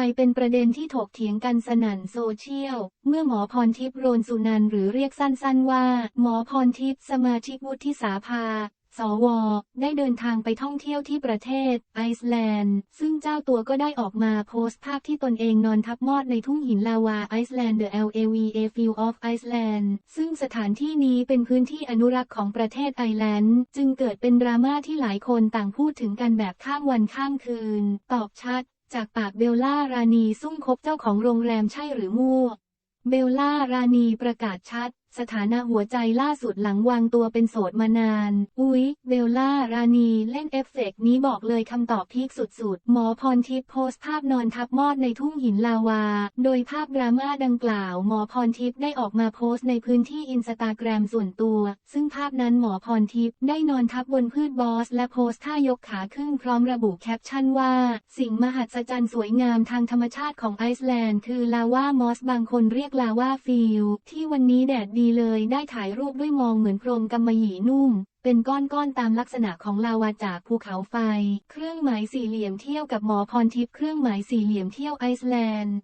ลายเป็นประเด็นที่ถกเถียงกันสนั่นโซเชียล เมื่อหมอพรทิพย์โรนสุนันหรือเรียกสั้นๆว่า หมอพรทิพย์สมาชิกวุฒิสาภาสว ได้เดินทางไปท่องเที่ยวที่ประเทศไอซ์แลนด์ ซึ่งเจ้าตัวก็ได้ออกมาโพสต์ภาพที่ตนเองนอนทับมอดในทุ่งหินลาวาไอซ์แลนด์ The LAVA Field of Iceland ซึ่งสถานที่นี้เป็นพื้นที่อนุรักษ์ของประเทศไอร์แลนด์ จึงเกิดเป็นดราม่าที่หลายคนต่างพูดถึงกันแบบข้ามวันข้ามคืน ตอบชัด จากปากเบลล่ารานีซุ่มคบเจ้าของโรงแรมใช่หรือมั่ว เบลล่ารานีประกาศชัด สถานะหัวใจล่าสุดหลังวางตัวเป็นโสดมานาน อุ๊ย เบลล่า รานีเล่นเอฟเฟกต์นี้บอกเลยคำตอบพีคสุดๆ หมอพรทิพย์โพสต์ภาพนอนทับมอดในทุ่งหินลาวา โดยภาพดราม่าดังกล่าว หมอพรทิพย์ได้ออกมาโพสต์ในพื้นที่อินสตาแกรมส่วนตัว ซึ่งภาพนั้นหมอพรทิพย์ได้นอนทับบนพืชบอส และโพสต์ท่ายกขาขึ้นพร้อมระบุแคปชั่นว่า สิ่งมหัศจรรย์สวยงามทางธรรมชาติของไอซ์แลนด์ คือลาวามอสบางคนเรียกลาวาฟิลที่วันนี้แดดดีเลยได้ถ่ายรูปด้วยมองเหมือนพรมกำมะหยี่นุ่ม เป็นก้อนๆตามลักษณะของลาวาจากภูเขาไฟ เครื่องหมายสี่เหลี่ยมเที่ยวกับหมอพรทิพย์เครื่องหมายสี่เหลี่ยมเที่ยวไอซ์แลนด์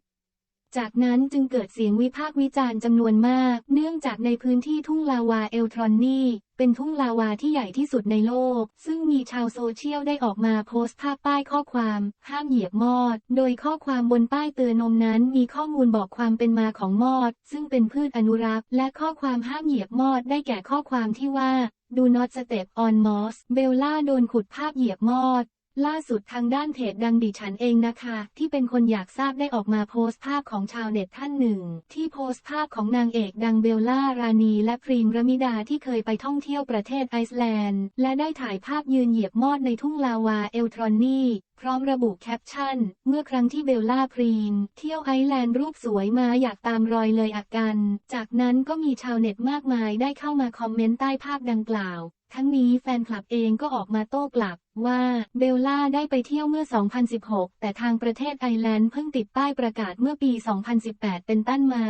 จากนั้นจึงเกิดเสียงวิพากษ์วิจารณ์จำนวนมาก เนื่องจากในพื้นที่ทุ่งลาวาเอลทรอนนีเป็นทุ่งลาวาที่ใหญ่ที่สุดในโลก ซึ่งมีชาวโซเชียลได้ออกมาโพสต์ภาพป้ายข้อความ ห้ามเหยียบมอด โดยข้อความบนป้ายเตือนนมนั้นมีข้อมูลบอกความเป็นมาของมอด ซึ่งเป็นพืชอนุรักษ์ และข้อความห้ามเหยียบมอดได้แก่ข้อความที่ว่า do not step on moss เบลล่าโดนขุดภาพเหยียบมอด ล่าสุดทางด้านเพจดังดิฉันเองนะคะ ที่เป็นคนอยากทราบได้ออกมาโพสต์ภาพของชาวเน็ตท่านหนึ่ง ที่โพสต์ภาพของนางเอกดังเบลล่ารานี และพรีมรมิดาที่เคยไปท่องเที่ยวประเทศไอซ์แลนด์ และได้ถ่ายภาพยืนเหยียบมอดในทุ่งลาวาเอลทรอนนี พร้อมระบุแคปชั่น เมื่อครั้งที่เบลล่าพรีมเที่ยวไอแลนด์รูปสวยมาอยากตามรอยเลยอากัน จากนั้นก็มีชาวเน็ตมากมายได้เข้ามาคอมเมนต์ใต้ภาพดังกล่าว ทั้งนี้แฟนคลับเองก็ออกมาโต้กลับว่าเบลล่าได้ไปเที่ยวเมื่อ 2016 แต่ทางประเทศไอร์แลนด์เพิ่งติดป้ายประกาศเมื่อปี 2018 เป็นต้นมา